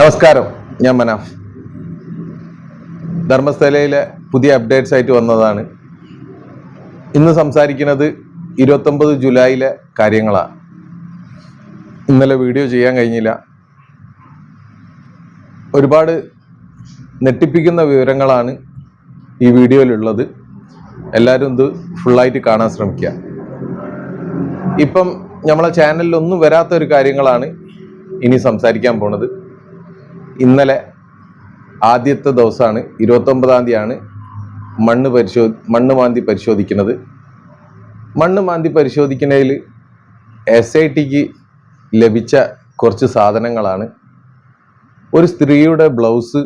നമസ്കാരം ഞാൻ മനാഫ് ധർമ്മസ്ഥലയിലെ പുതിയ അപ്ഡേറ്റ്സ് ആയിട്ട് വന്നതാണ്. ഇന്ന് സംസാരിക്കുന്നത് ഇരുപത്തൊമ്പത് ജൂലൈയിലെ കാര്യങ്ങളാണ്. ഇന്നലെ വീഡിയോ ചെയ്യാൻ കഴിഞ്ഞില്ല. ഒരുപാട് നെട്ടിപ്പിക്കുന്ന വിവരങ്ങളാണ് ഈ വീഡിയോയിലുള്ളത്. എല്ലാവരും ഇത് ഫുള്ളായിട്ട് കാണാൻ ശ്രമിക്കുക. ഇപ്പം നമ്മളെ ചാനലിലൊന്നും വരാത്ത ഒരു കാര്യങ്ങളാണ് ഇനി സംസാരിക്കാൻ പോണത്. ഇന്നലെ ആദ്യത്തെ ദിവസമാണ്. ഇരുപത്തൊമ്പതാം തീയതിയാണ് മണ്ണ് പരിശോ മണ്ണ് മാന്തി പരിശോധിക്കുന്നത്. മണ്ണ് മാന്തി പരിശോധിക്കുന്നതിൽ എസ് ഐ ടിക്ക് ലഭിച്ച കുറച്ച് സാധനങ്ങളാണ്. ഒരു സ്ത്രീയുടെ ബ്ലൗസ്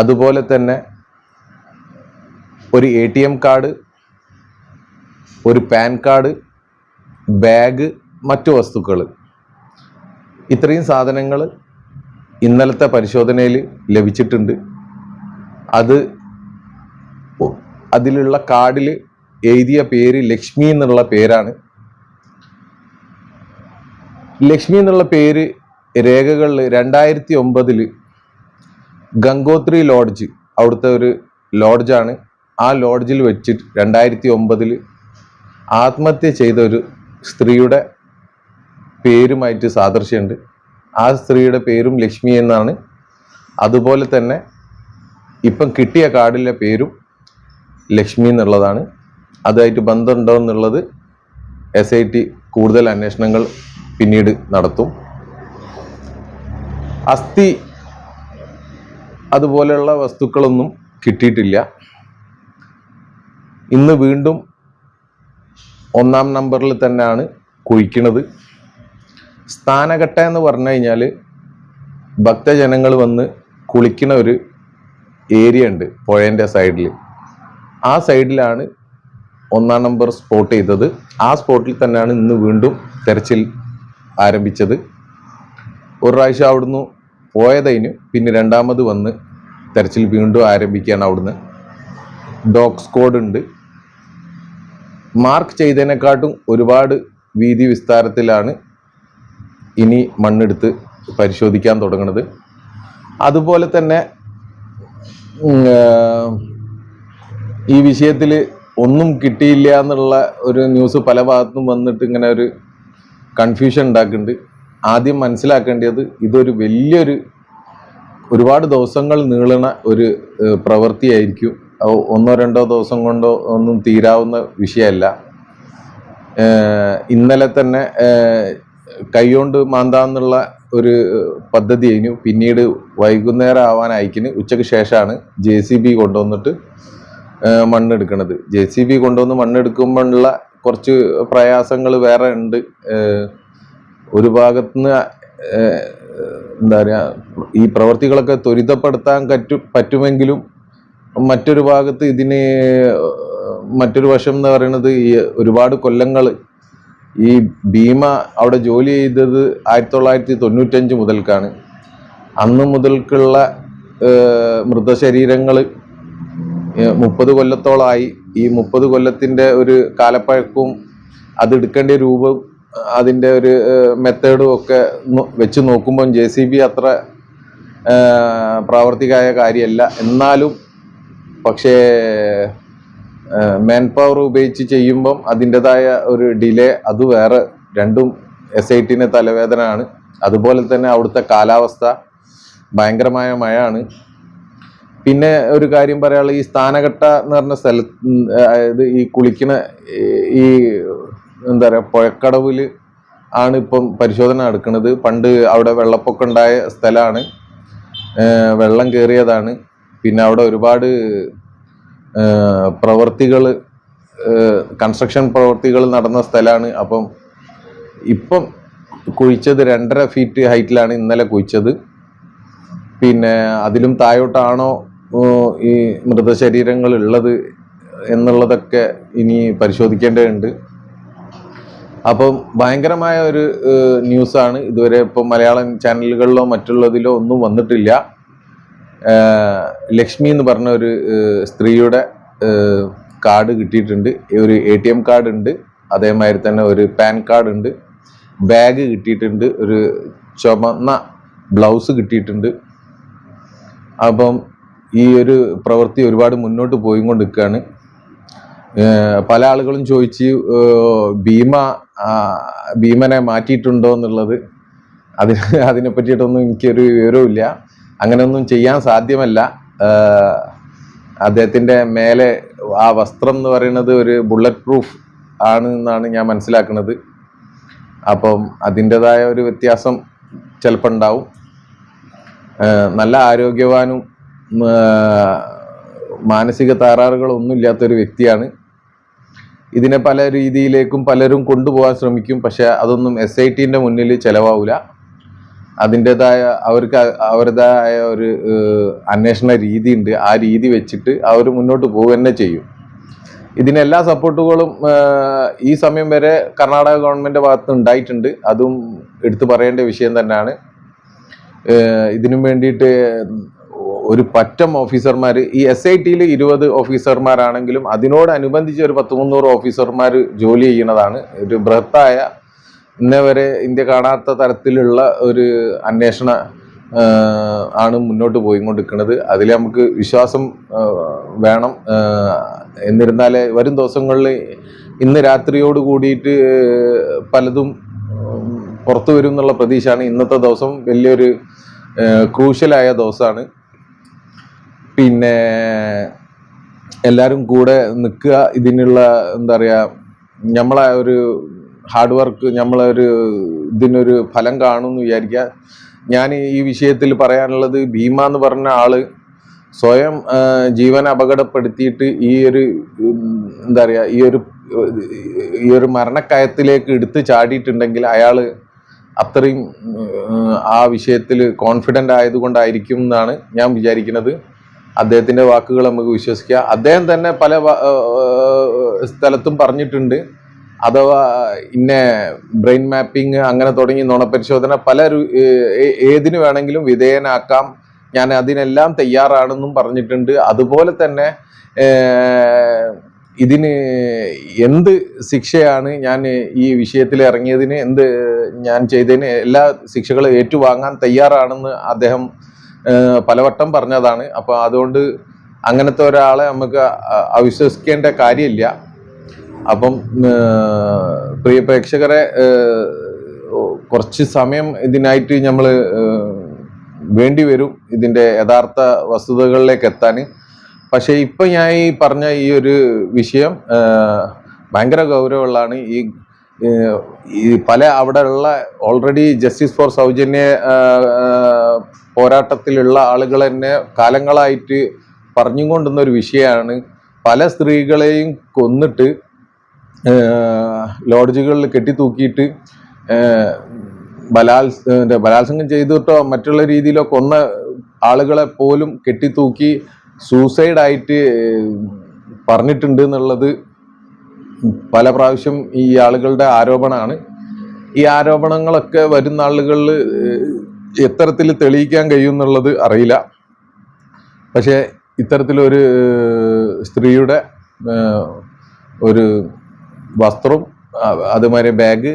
അതുപോലെ തന്നെ ഒരു എ ടി എം കാർഡ് ഒരു പാൻ കാർഡ് ബാഗ് മറ്റു വസ്തുക്കൾ ഇത്രയും സാധനങ്ങൾ ഇന്നലത്തെ പരിശോധനയിൽ ലഭിച്ചിട്ടുണ്ട്. അത് അതിലുള്ള കാർഡിൽ എഴുതിയ പേര് ലക്ഷ്മി എന്നുള്ള പേരാണ്. ലക്ഷ്മി എന്നുള്ള പേര് രേഖകളിൽ രണ്ടായിരത്തി ഒമ്പതിൽ ഗംഗോത്രി ലോഡ്ജ് അവിടുത്തെ ഒരു ലോഡ്ജാണ്. ആ ലോഡ്ജിൽ വെച്ചിട്ട് രണ്ടായിരത്തി ഒമ്പതിൽ ആത്മഹത്യ ചെയ്ത ഒരു സ്ത്രീയുടെ പേരുമായിട്ട് സാദൃശ്യമുണ്ട്. ആ സ്ത്രീയുടെ പേരും ലക്ഷ്മി എന്നാണ്. അതുപോലെ തന്നെ ഇപ്പം കിട്ടിയ കാർഡിലെ പേരും ലക്ഷ്മി എന്നുള്ളതാണ്. അതുമായിട്ട് ബന്ധമുണ്ടോ എന്നുള്ളത് എസ് ഐ ടി കൂടുതൽ അന്വേഷണങ്ങൾ പിന്നീട് നടത്തും. അസ്ഥി അതുപോലെയുള്ള വസ്തുക്കളൊന്നും കിട്ടിയിട്ടില്ല. ഇന്ന് വീണ്ടും ഒന്നാം നമ്പറിൽ തന്നെയാണ് കുഴിക്കണത് സ്ഥാനഘട്ട എന്ന് പറഞ്ഞു കഴിഞ്ഞാൽ ഭക്തജനങ്ങൾ വന്ന് കുളിക്കുന്ന ഒരു ഏരിയ ഉണ്ട് പുഴേന്റെ സൈഡിൽ ആ സൈഡിലാണ് ഒന്നാം നമ്പർ സ്പോട്ട് ചെയ്തത്. ആ സ്പോട്ടിൽ തന്നെയാണ് ഇന്ന് വീണ്ടും തെരച്ചിൽ ആരംഭിച്ചത്. ഒരു പ്രാവശ്യം അവിടുന്ന് പോയതിന് പിന്നെ രണ്ടാമത് വന്ന് തെരച്ചിൽ വീണ്ടും ആരംഭിക്കുകയാണ് അവിടുന്ന്. ഡോഗ് സ്ക്വാഡ് ഉണ്ട്. മാർക്ക് ചെയ്തതിനെക്കാട്ടും ഒരുപാട് വീതി വിസ്താരത്തിലാണ് ഇനി മണ്ണെടുത്ത് പരിശോധിക്കാൻ തുടങ്ങുന്നത് അതുപോലെ തന്നെ ഈ വിഷയത്തിൽ ഒന്നും കിട്ടിയില്ല എന്നുള്ള ഒരു ന്യൂസ് പല ഭാഗത്തും വന്നിട്ട് ഇങ്ങനെ ഒരു കൺഫ്യൂഷൻ ഉണ്ടാക്കുന്നുണ്ട്. ആദ്യം മനസ്സിലാക്കേണ്ടത് ഇതൊരു വലിയൊരു ഒരുപാട് ദിവസങ്ങൾ നീളണ ഒരു പ്രവൃത്തിയായിരിക്കും. ഒന്നോ രണ്ടോ ദിവസം കൊണ്ടോ ഒന്നും തീരാവുന്ന വിഷയമല്ല. ഇന്നലെ തന്നെ കൈകൊണ്ട് മാന്താന്നുള്ള ഒരു പദ്ധതി കഴിഞ്ഞു. പിന്നീട് വൈകുന്നേരം ആവാനായിക്കിന് ഉച്ചയ്ക്ക് ശേഷമാണ് ജെ സി ബി കൊണ്ടുവന്നിട്ട് മണ്ണെടുക്കുന്നത് ജെ സി ബി കൊണ്ടുവന്ന് മണ്ണെടുക്കുമ്പോഴുള്ള കുറച്ച് പ്രയാസങ്ങൾ വേറെ ഉണ്ട്. ഒരു ഭാഗത്തുനിന്ന് എന്താ പറയുക ഈ പ്രവർത്തികളൊക്കെ ത്വരിതപ്പെടുത്താൻ പറ്റും പറ്റുമെങ്കിലും മറ്റൊരു ഭാഗത്ത് ഇതിന് മറ്റൊരു വശം എന്ന് പറയുന്നത് ഈ ഒരുപാട് കൊല്ലങ്ങൾ ഈ ഭീമ അവിടെ ജോലി ചെയ്തത് ആയിരത്തി തൊള്ളായിരത്തി തൊണ്ണൂറ്റഞ്ച് മുതൽക്കാണ്. അന്ന് മുതൽക്കുള്ള മൃതശരീരങ്ങൾ മുപ്പത് കൊല്ലത്തോളമായി ഈ മുപ്പത് കൊല്ലത്തിന്റെ ഒരു കാലപ്പഴക്കവും അതെടുക്കേണ്ട രൂപം അതിന്റെ ഒരു മെത്തേഡും ഒക്കെ വെച്ച് നോക്കുമ്പം ജെ സി ബി അത്ര പ്രാവർത്തികമായ കാര്യമല്ല എന്നാലും പക്ഷേ മാൻ പവർ ഉപയോഗിച്ച് ചെയ്യുമ്പം അതിന്റെതായ ഒരു ഡിലേ അത് വേറെ രണ്ടും എസ് ഐ ടിന് തലവേദന ആണ് അതുപോലെ തന്നെ അവിടുത്തെ കാലാവസ്ഥ ഭയങ്കരമായ മഴയാണ്. പിന്നെ ഒരു കാര്യം പറയാനുള്ള ഈ സ്ഥാനഘട്ട എന്ന് പറഞ്ഞ സ്ഥല അതായത് ഈ കുളിക്കണ ഈ എന്താ പറയുക പുഴക്കടവിൽ ആണ് ഇപ്പം പരിശോധന നടക്കുന്നത്. പണ്ട് അവിടെ വെള്ളപ്പൊക്കം ഉണ്ടായ സ്ഥലമാണ്. വെള്ളം കയറിയതാണ് പിന്നെ അവിടെ ഒരുപാട് പ്രവർത്തികൾ കൺസ്ട്രക്ഷൻ പ്രവർത്തികൾ നടന്ന സ്ഥലമാണ് അപ്പം ഇപ്പം കുഴിച്ചത് രണ്ടര ഫീറ്റ് ഹൈറ്റിലാണ് ഇന്നലെ കുഴിച്ചത്. പിന്നെ അതിലും താഴോട്ടാണോ ഈ മൃതശരീരങ്ങൾ ഉള്ളത് എന്നുള്ളതൊക്കെ ഇനി പരിശോധിക്കേണ്ടതുണ്ട്. അപ്പം ഭയങ്കരമായ ഒരു ന്യൂസാണ്. ഇതുവരെ ഇപ്പം മലയാളം ചാനലുകളിലോ മറ്റുള്ളതിലോ ഒന്നും വന്നിട്ടില്ല. ലക്ഷ്മി എന്ന് പറഞ്ഞ ഒരു സ്ത്രീയുടെ കാർഡ് കിട്ടിയിട്ടുണ്ട്. ഒരു എ ടി എം കാർഡ് ഉണ്ട്. അതേമാതിരി തന്നെ ഒരു പാൻ കാർഡ് ഉണ്ട്. ബാഗ് കിട്ടിയിട്ടുണ്ട്. ഒരു ചുമന്ന ബ്ലൗസ് കിട്ടിയിട്ടുണ്ട്. അപ്പം ഈ ഒരു പ്രവൃത്തി ഒരുപാട് മുന്നോട്ട് പോയി കൊണ്ടിരിക്കുകയാണ് പല ആളുകളും ചോദിച്ച് ഭീമ ഭീമനെ മാറ്റിയിട്ടുണ്ടോ എന്നുള്ളത്. അതിന് അതിനെ പറ്റിയിട്ടൊന്നും എനിക്കൊരു വിവരവുമില്ല. അങ്ങനെയൊന്നും ചെയ്യാൻ സാധ്യമല്ല. അദ്ദേഹത്തിന്റെ മേലെ ആ വസ്ത്രം എന്ന് പറയുന്നത് ഒരു ബുള്ളറ്റ് പ്രൂഫ് ആണ് എന്നാണ് ഞാൻ മനസ്സിലാക്കുന്നത്. അപ്പം അതിന്റെതായ ഒരു വ്യത്യാസം ചിലപ്പോൾ ഉണ്ടാവും. നല്ല ആരോഗ്യവാനും മാനസിക തകരാറുകളൊന്നും ഇല്ലാത്തൊരു വ്യക്തിയാണ്. ഇതിനെ പല രീതിയിലേക്കും പലരും കൊണ്ടുപോകാൻ ശ്രമിക്കും. പക്ഷെ അതൊന്നും എസ് ഐ ടിന്റെ മുന്നിൽ ചിലവാവില്ല അതിന്റെതായ അവർക്ക് അവരുടേതായ ഒരു അന്വേഷണ രീതി ഉണ്ട് ആ രീതി വെച്ചിട്ട് അവർ മുന്നോട്ട് പോവുക തന്നെ ചെയ്യും ഇതിനെല്ലാ സപ്പോർട്ടുകളും ഈ സമയം വരെ കർണാടക ഗവൺമെന്റ് ഭാഗത്ത് ഉണ്ടായിട്ടുണ്ട്. അതും എടുത്തു പറയേണ്ട വിഷയം തന്നെയാണ് ഇതിനും വേണ്ടിയിട്ട് ഒരു പറ്റം ഓഫീസർമാർ ഈ എസ് ഐ ടിയിൽ ഇരുപത് ഓഫീസർമാരാണെങ്കിലും അതിനോടനുബന്ധിച്ച് ഒരു പത്ത് മുന്നൂറ് ഓഫീസർമാർ ജോലി ചെയ്യുന്നതാണ്. ഒരു ബൃഹത്തായ ഇന്നേ വരെ ഇന്ത്യ കാണാത്ത തരത്തിലുള്ള ഒരു അന്വേഷണ ആണ് മുന്നോട്ട് പോയിക്കൊണ്ടിരിക്കുന്നത്. അതിൽ നമുക്ക് വിശ്വാസം വേണം. എന്നിരുന്നാലേ വരും ദിവസങ്ങളിൽ ഇന്ന് രാത്രിയോട് കൂടിയിട്ട് പലതും പുറത്തു വരും എന്നുള്ള പ്രതീക്ഷയാണ്. ഇന്നത്തെ ദിവസം വലിയൊരു ക്രൂഷ്യലായ ദിവസമാണ്. പിന്നെ എല്ലാവരും കൂടെ നിൽക്കുക ഇതിനുള്ള എന്താ പറയുക നമ്മളെ ഒരു ഹാർഡ് വർക്ക് നമ്മളൊരു ഇതിനൊരു ഫലം കാണുമെന്ന് വിചാരിക്കുക. ഞാൻ ഈ വിഷയത്തിൽ പറയാനുള്ളത് ഭീമ എന്ന് പറഞ്ഞ ആൾ സ്വയം ജീവൻ അപകടപ്പെടുത്തിയിട്ട് ഈ ഒരു എന്താ പറയുക ഈ ഒരു ഈ ഒരു മരണക്കയത്തിലേക്ക് എടുത്ത് ചാടിയിട്ടുണ്ടെങ്കിൽ അയാൾ അത്രയും ആ വിഷയത്തിൽ കോൺഫിഡന്റ് ആയതുകൊണ്ടായിരിക്കും എന്നാണ് ഞാൻ വിചാരിക്കുന്നത്. അദ്ദേഹത്തിന്റെ വാക്കുകൾ നമുക്ക് വിശ്വസിക്കുക അദ്ദേഹം തന്നെ പല സ്ഥലത്തും പറഞ്ഞിട്ടുണ്ട്. അഥവാ ഇന്ന ബ്രെയിൻ മാപ്പിംഗ് അങ്ങനെ തുടങ്ങി നുണപരിശോധന പല ഏതിനു വേണമെങ്കിലും വിധേയനാക്കാം. ഞാൻ അതിനെല്ലാം തയ്യാറാണെന്നും പറഞ്ഞിട്ടുണ്ട്. അതുപോലെ തന്നെ ഇതിന് എന്ത് ശിക്ഷയാണ് ഞാൻ ഈ വിഷയത്തിൽ ഇറങ്ങിയതിന് എന്ത് ഞാൻ ചെയ്തതിന് എല്ലാ ശിക്ഷകളും ഏറ്റുവാങ്ങാൻ തയ്യാറാണെന്ന് അദ്ദേഹം പലവട്ടം പറഞ്ഞതാണ്. അപ്പോൾ അതുകൊണ്ട് അങ്ങനത്തെ ഒരാളെ നമുക്ക് അവിശ്വസിക്കേണ്ട കാര്യമില്ല. അപ്പം പ്രിയ പ്രേക്ഷകരെ കുറച്ച് സമയം ഇതിനായിട്ട് നമ്മൾ വേണ്ടി വരും ഇതിന്റെ യഥാർത്ഥ വസ്തുതകളിലേക്ക് എത്താൻ. പക്ഷേ ഇപ്പം ഞാൻ ഈ പറഞ്ഞ ഈ ഒരു വിഷയം ഭയങ്കര ഗൗരവമുള്ളതാണ്. ഈ ഈ പല ഉള്ള ഓൾറെഡി ജസ്റ്റിസ് ഫോർ സൗജന്യ പോരാട്ടത്തിലുള്ള ആളുകൾ തന്നെ കാലങ്ങളായിട്ട് പറഞ്ഞുകൊണ്ടുന്ന ഒരു വിഷയമാണ്. പല സ്ത്രീകളെയും കൊന്നിട്ട് ലോഡ്ജുകളിൽ കെട്ടിത്തൂക്കിയിട്ട് ഏഹ് ബലാത്സംഗം ചെയ്തിട്ടോ മറ്റുള്ള രീതിയിലോ കൊന്ന ആളുകളെ പോലും കെട്ടിത്തൂക്കി സൂസൈഡായിട്ട് പറഞ്ഞിട്ടുണ്ട് എന്നുള്ളത് പല പ്രാവശ്യം ഈ ആളുകളുടെ ആരോപണമാണ്. ഈ ആരോപണങ്ങളൊക്കെ വരുന്ന ആളുകളിൽ എത്തരത്തിൽ തെളിയിക്കാൻ കഴിയും എന്നുള്ളത് അറിയില്ല. പക്ഷേ ഇത്തരത്തിലൊരു സ്ത്രീയുടെ ഒരു വസ്ത്രവും അ- അതുമാതിരി ബാഗ്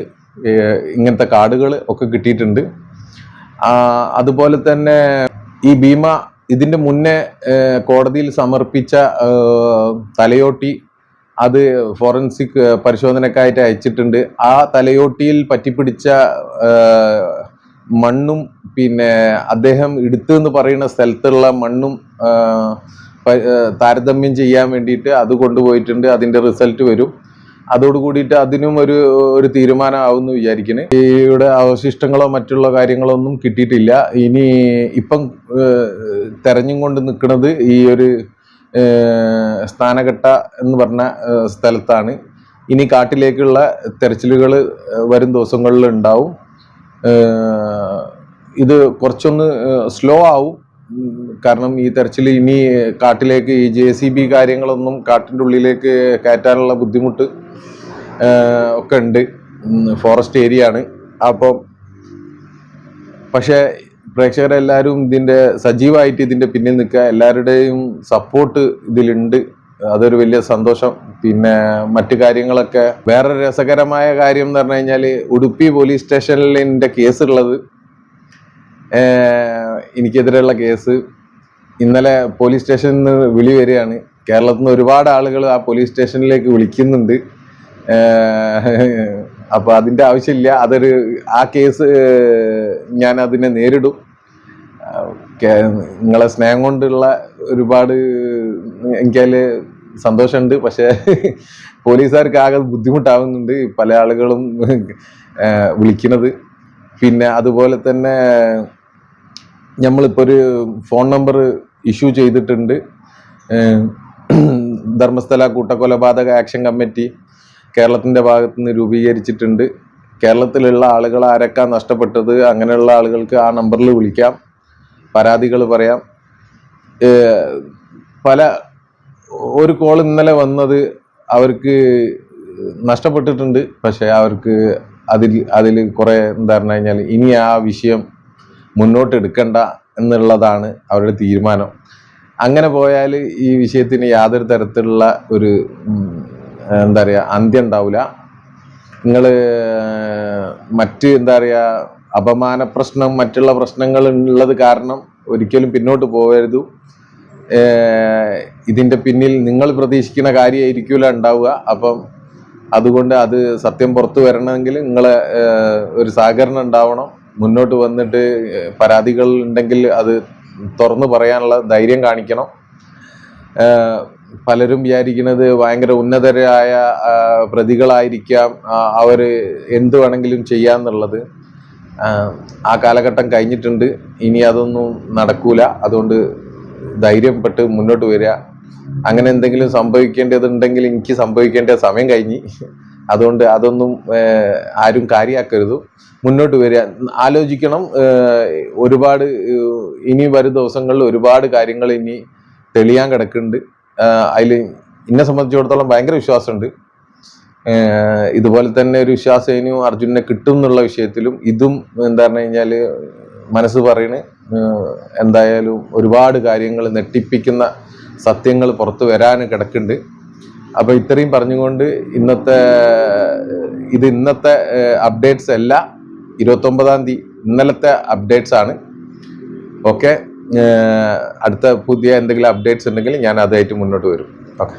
ഇങ്ങനത്തെ കാർഡുകൾ ഒക്കെ കിട്ടിയിട്ടുണ്ട്. അതുപോലെ തന്നെ ഈ ഭീമ ഇതിന്റെ മുന്നേ കോടതിയിൽ സമർപ്പിച്ച തലയോട്ടി അത് ഫോറൻസിക് പരിശോധനക്കായിട്ട് അയച്ചിട്ടുണ്ട്. ആ തലയോട്ടിയിൽ പറ്റിപ്പിടിച്ച മണ്ണും പിന്നെ അദ്ദേഹം എടുത്തു എന്ന് പറയുന്ന സ്ഥലത്തുള്ള മണ്ണും താരതമ്യം ചെയ്യാൻ വേണ്ടിയിട്ട് അത് കൊണ്ടുപോയിട്ടുണ്ട്. അതിന്റെ റിസൾട്ട് വരും. അതോട് കൂടിയിട്ട് അതിനും ഒരു ഒരു തീരുമാനമാവുമെന്ന് വിചാരിക്കണേ ഇവിടെ അവശിഷ്ടങ്ങളോ മറ്റുള്ള കാര്യങ്ങളോ ഒന്നും കിട്ടിയിട്ടില്ല. ഇനി ഇപ്പം തെരഞ്ഞും കൊണ്ട് നിൽക്കുന്നത് ഈ ഒരു സ്ഥാനഘട്ട എന്ന് പറഞ്ഞ സ്ഥലത്താണ്. ഇനി കാട്ടിലേക്കുള്ള തെരച്ചിലുകൾ വരും ദിവസങ്ങളിൽ ഉണ്ടാവും. ഇത് കുറച്ചൊന്ന് സ്ലോ ആവും. കാരണം ഈ തെരച്ചിൽ ഇനി കാട്ടിലേക്ക് ഈ ജെ സി ബി കാര്യങ്ങളൊന്നും കാട്ടിന്റെ ഉള്ളിലേക്ക് കയറ്റാനുള്ള ബുദ്ധിമുട്ട് ഒക്കെ ഉണ്ട്. ഫോറസ്റ്റ് ഏരിയ ആണ്. അപ്പം പക്ഷേ പ്രേക്ഷകരെല്ലാവരും ഇതിന്റെ സജീവമായിട്ട് ഇതിന്റെ പിന്നിൽ നിൽക്കുക. എല്ലാവരുടെയും സപ്പോർട്ട് ഇതിലുണ്ട്. അതൊരു വലിയ സന്തോഷം. പിന്നെ മറ്റു കാര്യങ്ങളൊക്കെ വേറെ രസകരമായ കാര്യം എന്ന് പറഞ്ഞു കഴിഞ്ഞാൽ ഉടുപ്പി പോലീസ് സ്റ്റേഷനിൽ എന്റെ കേസ് ഉള്ളത് എനിക്കെതിരെയുള്ള കേസ് ഇന്നലെ പോലീസ് സ്റ്റേഷനിൽ നിന്ന് വിളി വരികയാണ്. കേരളത്തിൽ നിന്ന് ഒരുപാട് ആളുകൾ ആ പോലീസ് സ്റ്റേഷനിലേക്ക് വിളിക്കുന്നുണ്ട്. ഏഹ് അതിന്റെ ആവശ്യമില്ല. അതൊരു ആ കേസ് ഞാൻ അതിനെ നേരിടും. നിങ്ങളെ സ്നേഹം കൊണ്ടുള്ള ഒരുപാട് എനിക്കതിൽ സന്തോഷമുണ്ട്. പക്ഷേ പോലീസുകാർക്ക് ആകെ ബുദ്ധിമുട്ടാവുന്നുണ്ട് പല ആളുകളും വിളിക്കുന്നത്. പിന്നെ അതുപോലെ തന്നെ നമ്മളിപ്പോൾ ഒരു ഫോൺ നമ്പർ ഇഷ്യൂ ചെയ്തിട്ടുണ്ട്. ധർമ്മസ്ഥല കൂട്ടക്കൊലപാതക ആക്ഷൻ കമ്മിറ്റി. കേരളത്തിന്റെ ഭാഗത്ത് നിന്ന് രൂപീകരിച്ചിട്ടുണ്ട്. കേരളത്തിലുള്ള ആളുകൾ ആരൊക്കെ നഷ്ടപ്പെട്ടത് അങ്ങനെയുള്ള ആളുകൾക്ക് ആ നമ്പറിൽ വിളിക്കാം. പരാതികൾ പറയാം. പല ഒരു കോൾ ഇന്നലെ വന്നത് അവർക്ക് നഷ്ടപ്പെട്ടിട്ടുണ്ട്. പക്ഷേ അവർക്ക് അതിൽ അതിൽ കുറേ എന്താ പറഞ്ഞു കഴിഞ്ഞാൽ ഇനി ആ വിഷയം മുന്നോട്ട് എടുക്കണ്ട എന്നുള്ളതാണ് അവരുടെ തീരുമാനം. അങ്ങനെ പോയാൽ ഈ വിഷയത്തിന് യാതൊരു തരത്തിലുള്ള ഒരു എന്താ പറയുക അന്ത്യം ഉണ്ടാവില്ല നിങ്ങൾ മറ്റ് എന്താ പറയുക അപമാന പ്രശ്നം മറ്റുള്ള പ്രശ്നങ്ങൾ ഉള്ളത് കാരണം ഒരിക്കലും പിന്നോട്ട് പോകരുത് ഇതിന്റെ പിന്നിൽ നിങ്ങൾ പ്രതീക്ഷിക്കുന്ന കാര്യമായിരിക്കില്ല ഉണ്ടാവുക. അപ്പം അതുകൊണ്ട് അത് സത്യം പുറത്തു വരണമെങ്കിൽ നിങ്ങളെ ഒരു സഹകരണം ഉണ്ടാവണം. മുന്നോട്ട് വന്നിട്ട് പരാതികൾ ഉണ്ടെങ്കിൽ അത് തുറന്നു പറയാനുള്ള ധൈര്യം കാണിക്കണം. പലരും വിചാരിക്കുന്നത് ഭയങ്കര ഉന്നതരായ പ്രതികളായിരിക്കാം അവർ എന്ത് വേണമെങ്കിലും ചെയ്യാന്നുള്ളത്. ആ കാലഘട്ടം കഴിഞ്ഞിട്ടുണ്ട്. ഇനി അതൊന്നും നടക്കൂല. അതുകൊണ്ട് ധൈര്യപ്പെട്ട് മുന്നോട്ട് വരിക. അങ്ങനെ എന്തെങ്കിലും സംഭവിക്കേണ്ടതുണ്ടെങ്കിൽ എനിക്ക് സംഭവിക്കേണ്ട സമയം കഴിഞ്ഞ്. അതുകൊണ്ട് അതൊന്നും ആരും കാര്യമാക്കരുത് മുന്നോട്ട് വരിക. ആലോചിക്കണം ഒരുപാട് ഇനി വരും ദിവസങ്ങളിൽ ഒരുപാട് കാര്യങ്ങൾ ഇനി തെളിയാൻ കിടക്കുന്നുണ്ട്. അതിൽ എന്നെ സംബന്ധിച്ചിടത്തോളം ഭയങ്കര വിശ്വാസമുണ്ട്. ഇതുപോലെ തന്നെ ഒരു വിശ്വാസം ഇനിയും അർജുനെ കിട്ടും എന്നുള്ള വിഷയത്തിലും ഇതും എന്താ പറഞ്ഞു കഴിഞ്ഞാൽ മനസ്സ് പറയണ്. എന്തായാലും ഒരുപാട് കാര്യങ്ങൾ നെട്ടിപ്പിക്കുന്ന സത്യങ്ങൾ പുറത്തു വരാൻ കിടക്കുന്നുണ്ട്. അപ്പോൾ ഇത്രയും പറഞ്ഞുകൊണ്ട് ഇന്നത്തെ ഇത് ഇന്നത്തെ അപ്ഡേറ്റ്സ് അല്ല ഇരുപത്തൊമ്പതാം തീയതി ഇന്നലത്തെ അപ്ഡേറ്റ്സ് ആണ്. ഓക്കെ. അടുത്ത പുതിയ എന്തെങ്കിലും അപ്ഡേറ്റ്സ് ഉണ്ടെങ്കിൽ ഞാൻ അതായിട്ട് മുന്നോട്ട് വരും. ഓക്കെ.